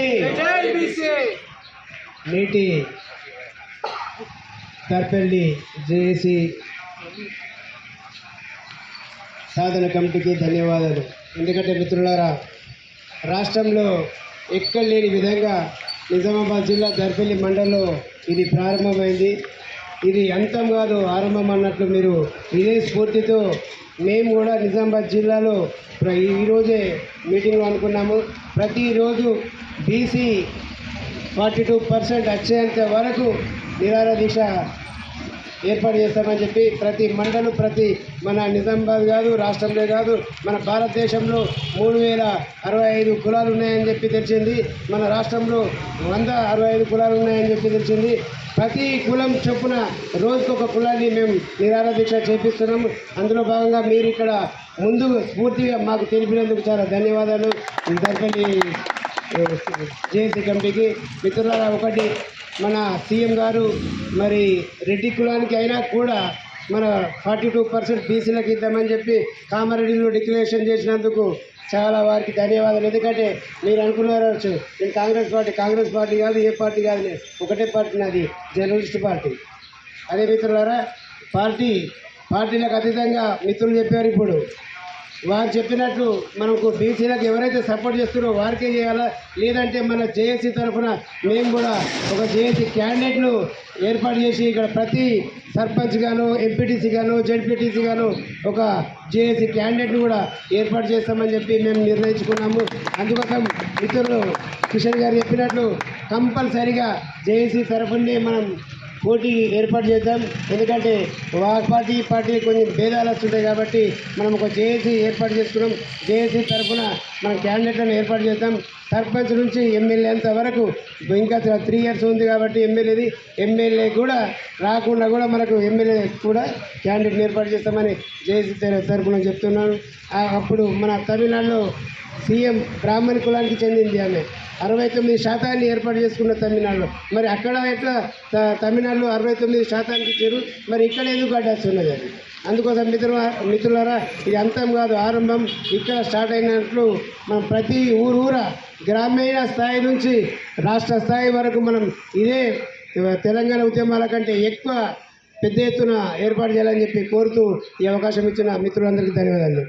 నీటి నేటి తర్పల్లి జేఏసీ సాధన కమిటీకి ధన్యవాదాలు. ఎందుకంటే మిత్రులారా రాష్ట్రంలో ఎక్కడ లేని విధంగా నిజామాబాద్ జిల్లా దర్పల్లి మండలంలో ఇది ప్రారంభమైంది. ఇది అంతం కాదు ఆరంభం అన్నట్లు మీరు ఇదే స్ఫూర్తితో మేము కూడా నిజామాబాద్ జిల్లాలో ప్ర- ఈరోజే మీటింగ్లో అనుకున్నాము. ప్రతిరోజు బీసీ ఫార్టీ టూ పర్సెంట్ వచ్చేంత వరకు నిరార దీక్ష ఏర్పాటు చేస్తామని చెప్పి ప్రతి మండలం ప్రతి మన నిజామాబాద్ కాదు రాష్ట్రంలో కాదు మన భారతదేశంలో మూడు వేల అరవై ఐదు కులాలు ఉన్నాయని చెప్పి తెలిసింది. మన రాష్ట్రంలో వంద అరవై ఐదు కులాలు ఉన్నాయని చెప్పి తెలిసింది. ప్రతి కులం చొప్పున రోజుకు ఒక కులాన్ని మేము నిరార దీక్ష చేపిస్తున్నాము అందులో భాగంగా మీరు ఇక్కడ ముందు స్ఫూర్తిగా మాకు తెలిపినందుకు చాలా ధన్యవాదాలు. దర్పల్లి జేఏసీ కమిటీకి మిత్రులారా ఒకటి మన సీఎం గారు మరి రెడ్డి కులానికి అయినా కూడా మన ఫార్టీ టూ పర్సెంట్ బీసీలకు ఇద్దామని చెప్పి కామారెడ్డిలో డిక్లరేషన్ చేసినందుకు చాలా వారికి ధన్యవాదాలు. ఎందుకంటే మీరు అనుకున్నారు నేను కాంగ్రెస్ పార్టీ కాంగ్రెస్ పార్టీ కాదు ఏ పార్టీ కాదు నేను ఒకటే పార్టీ నాది జర్నలిస్ట్ పార్టీ. అదే మిత్రులారా పార్టీ పార్టీలకు అతీతంగా మిత్రులు చెప్పారు ఇప్పుడు. వారు చెప్పినట్లు మనకు బీసీలకు ఎవరైతే సపోర్ట్ చేస్తున్నారో వారికే చేయాలా? లేదంటే మన జేఏసీ తరఫున మేము కూడా ఒక జేఏసీ క్యాండిడేట్ను ఏర్పాటు చేసి ఇక్కడ ప్రతి సర్పంచ్ గాను ఎంపీటీసీ గాను జెడ్పీటీసీ గాను ఒక జేఏసీ క్యాండిడేట్ను కూడా ఏర్పాటు చేస్తామని చెప్పి మేము నిర్ణయించుకున్నాము. అందుకోసం మిత్రులు కిషన్ గారు చెప్పినట్లు కంపల్సరిగా జేఏసీ తరఫునే మనం పోటీ ఏర్పాటు చేద్దాం. ఎందుకంటే ఆ పార్టీ పార్టీ కొంచెం భేదాలు వస్తుంటాయి కాబట్టి మనం ఒక జేఏసీ ఏర్పాటు చేసుకున్నాం. జేఏసీ తరఫున మన క్యాండిడేట్లను ఏర్పాటు చేద్దాం. సర్పంచ్ నుంచి ఎమ్మెల్యే అంత వరకు ఇంకా త్రీ ఇయర్స్ ఉంది కాబట్టి ఎమ్మెల్యేది. ఎమ్మెల్యే కూడా రాకుండా కూడా మనకు ఎమ్మెల్యే కూడా క్యాండిడేట్ని ఏర్పాటు చేస్తామని జేఏసీ తరఫున చెప్తున్నాను. అప్పుడు మన తమిళనాడులో సీఎం బ్రాహ్మణ కులానికి చెందింది ఆమె. అరవై తొమ్మిది శాతాన్ని ఏర్పాటు చేసుకున్న తమిళనాడులో. మరి అక్కడ ఎట్లా త- తమిళనాడులో అరవై తొమ్మిది శాతానికి ఇచ్చారు మరి ఇక్కడ ఎందుకు అడ్డొస్తున్నది అది? అందుకోసం మిత్రు మిత్రులారా ఇది అంతం కాదు ఆరంభం. ఇక్కడ స్టార్ట్ అయినట్లు మనం ప్రతి ఊరు ఊర గ్రామీణ స్థాయి నుంచి రాష్ట్ర స్థాయి వరకు మనం ఇదే తెలంగాణ ఉద్యమాల కంటే ఎక్కువ పెద్ద ఎత్తున ఏర్పాటు చేయాలని చెప్పి కోరుతూ ఈ అవకాశం ఇచ్చిన మిత్రులందరికీ ధన్యవాదాలు.